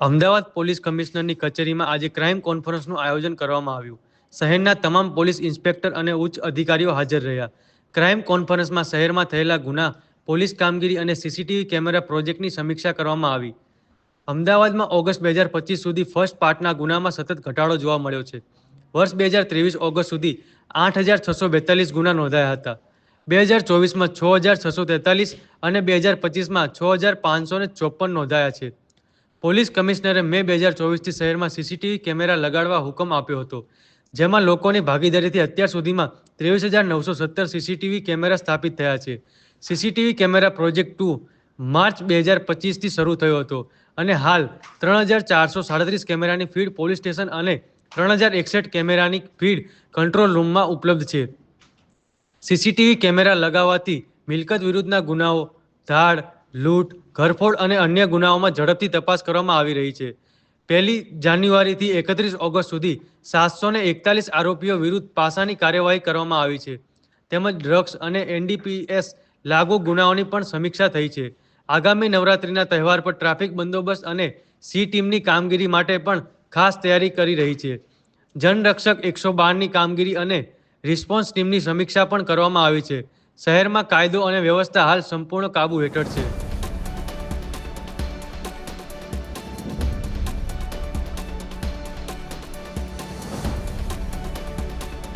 Ahmedabad police કમિશનરની કચેરીમાં આજે crime કોન્ફરન્સનું આયોજન કરવામાં આવ્યું. શહેરના તમામ પોલીસ ઇન્સ્પેક્ટર અને ઉચ્ચ અધિકારીઓ હાજર રહ્યા. ક્રાઇમ કોન્ફરન્સમાં શહેરમાં થયેલા ગુના, પોલીસ કામગીરી અને સીસીટીવી કેમેરા પ્રોજેક્ટની સમીક્ષા કરવામાં આવી. અમદાવાદમાં ઓગસ્ટ બે હજાર પચીસ સુધી ફર્સ્ટ પાર્ટના ગુનામાં સતત ઘટાડો જોવા મળ્યો છે. વર્ષ બે હજાર ત્રેવીસ ઓગસ્ટ સુધી આઠ હજાર છસો બેતાલીસ ગુના નોંધાયા હતા. બે હજાર ચોવીસમાં છ હજાર છસો તેતાલીસ અને બે હજાર પચીસમાં છ હજાર પાંચસો ચોપન નોંધાયા છે. પોલીસ કમિશનરે મે બે હજાર ચોવીસથી શહેરમાં સીસીટીવી કેમેરા લગાડવા હુકમ આપ્યો હતો, જેમાં લોકોની ભાગીદારીથી અત્યાર સુધીમાં ત્રેવીસ હજાર નવસો સત્તર સીસીટીવી કેમેરા સ્થાપિત થયા છે. CCTV camera project to March બે હજાર પચીસથી શરૂ થયો હતો અને હાલ ત્રણ હજાર ચારસો સાડત્રીસ કેમેરાની ફીડ પોલીસ સ્ટેશન અને ત્રણ હજાર એકસઠ કેમેરાની ફીડ કંટ્રોલ રૂમમાં ઉપલબ્ધ છે. સીસીટીવી કેમેરા લગાવવાથી મિલકત વિરુદ્ધના ગુનાઓ, ધાડ લૂંટ, ઘરફોડ અને અન્ય ગુનાઓમાં ઝડપથી તપાસ કરવામાં આવી રહી છે. પહેલી જાન્યુઆરીથી એકત્રીસ ઓગસ્ટ સુધી સાતસો ને એકતાલીસ આરોપીઓ વિરુદ્ધ પાસાની કાર્યવાહી કરવામાં આવી છે. તેમજ ડ્રગ્સ અને એનડીપીએસ લાગુ ગુનાઓની પણ સમીક્ષા થઈ છે. આગામી નવરાત્રિના તહેવાર પર ટ્રાફિક બંદોબસ્ત અને સી ટીમની કામગીરી માટે પણ ખાસ તૈયારી કરી રહી છે. જનરક્ષક એકસો બારની કામગીરી અને રિસ્પોન્સ ટીમની સમીક્ષા પણ કરવામાં આવી છે. શહેરમાં કાયદો અને વ્યવસ્થા હાલ સંપૂર્ણ કાબુ હેઠળ છે.